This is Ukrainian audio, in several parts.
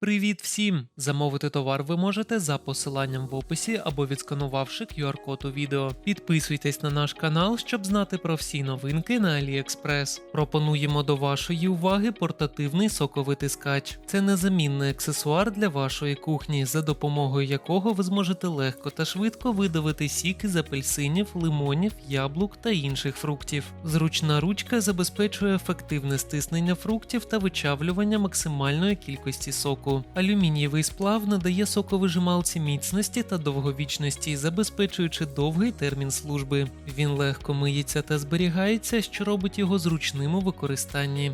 Привіт всім! Замовити товар ви можете за посиланням в описі або відсканувавши QR-код у відео. Підписуйтесь на наш канал, щоб знати про всі новинки на AliExpress. Пропонуємо до вашої уваги портативний соковитискач. Це незамінний аксесуар для вашої кухні, за допомогою якого ви зможете легко та швидко видавити сік з апельсинів, лимонів, яблук та інших фруктів. Зручна ручка забезпечує ефективне стиснення фруктів та вичавлювання максимальної кількості соку. Алюмінієвий сплав надає соковижималці міцності та довговічності, забезпечуючи довгий термін служби. Він легко миється та зберігається, що робить його зручним у використанні.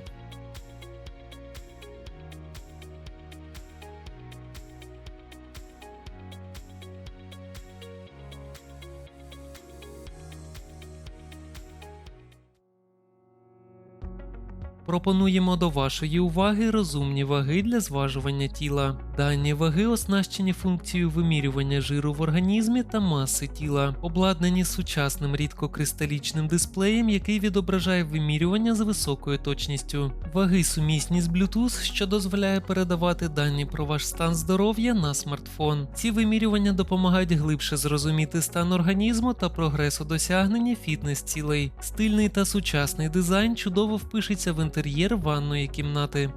Пропонуємо до вашої уваги розумні ваги для зважування тіла. Дані ваги оснащені функцією вимірювання жиру в організмі та маси тіла, обладнані сучасним рідкокристалічним дисплеєм, який відображає вимірювання з високою точністю. Ваги сумісні з Bluetooth, що дозволяє передавати дані про ваш стан здоров'я на смартфон. Ці вимірювання допомагають глибше зрозуміти стан організму та прогрес у досягненні фітнес-цілей. Стильний та сучасний дизайн чудово впишеться в інтер'єр ванної кімнати.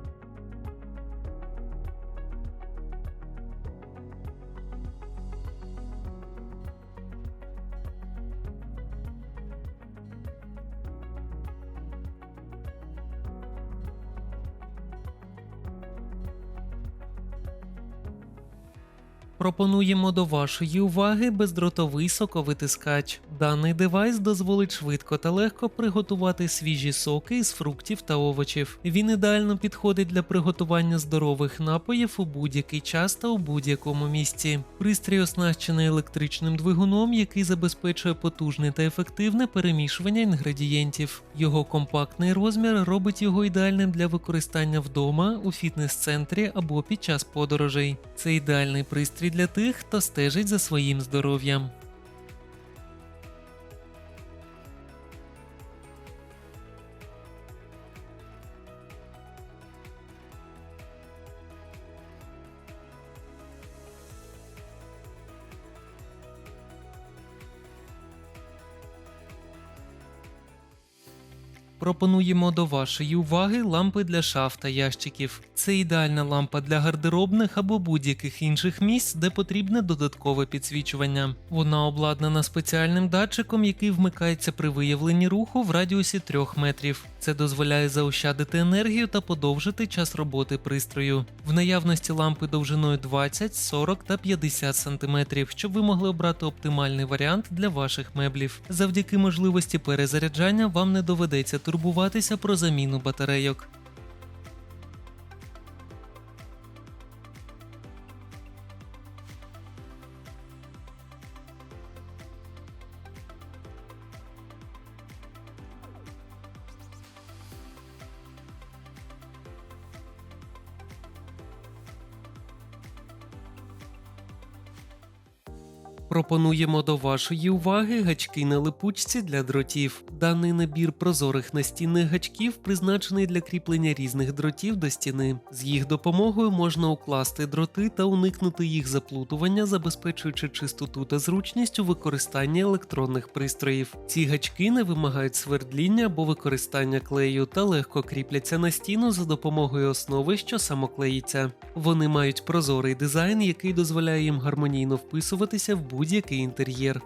Пропонуємо до вашої уваги бездротовий соковитискач. Даний девайс дозволить швидко та легко приготувати свіжі соки із фруктів та овочів. Він ідеально підходить для приготування здорових напоїв у будь-який час та у будь-якому місці. Пристрій оснащений електричним двигуном, який забезпечує потужне та ефективне перемішування інгредієнтів. Його компактний розмір робить його ідеальним для використання вдома, у фітнес-центрі або під час подорожей. Це ідеальний пристрій для тих, хто стежить за своїм здоров'ям. Пропонуємо до вашої уваги лампи для шаф та ящиків. Це ідеальна лампа для гардеробних або будь-яких інших місць, де потрібне додаткове підсвічування. Вона обладнана спеціальним датчиком, який вмикається при виявленні руху в радіусі 3 метрів. Це дозволяє заощадити енергію та подовжити час роботи пристрою. В наявності лампи довжиною 20, 40 та 50 см, щоб ви могли обрати оптимальний варіант для ваших меблів. Завдяки можливості перезаряджання вам не доведеться турбуватися про заміну батарейок. Пропонуємо до вашої уваги гачки на липучці для дротів. Даний набір прозорих настінних гачків призначений для кріплення різних дротів до стіни. З їх допомогою можна укласти дроти та уникнути їх заплутування, забезпечуючи чистоту та зручність у використанні електронних пристроїв. Ці гачки не вимагають свердління або використання клею та легко кріпляться на стіну за допомогою основи, що самоклеїться. Вони мають прозорий дизайн, який дозволяє їм гармонійно вписуватися в будь-який інтер'єр.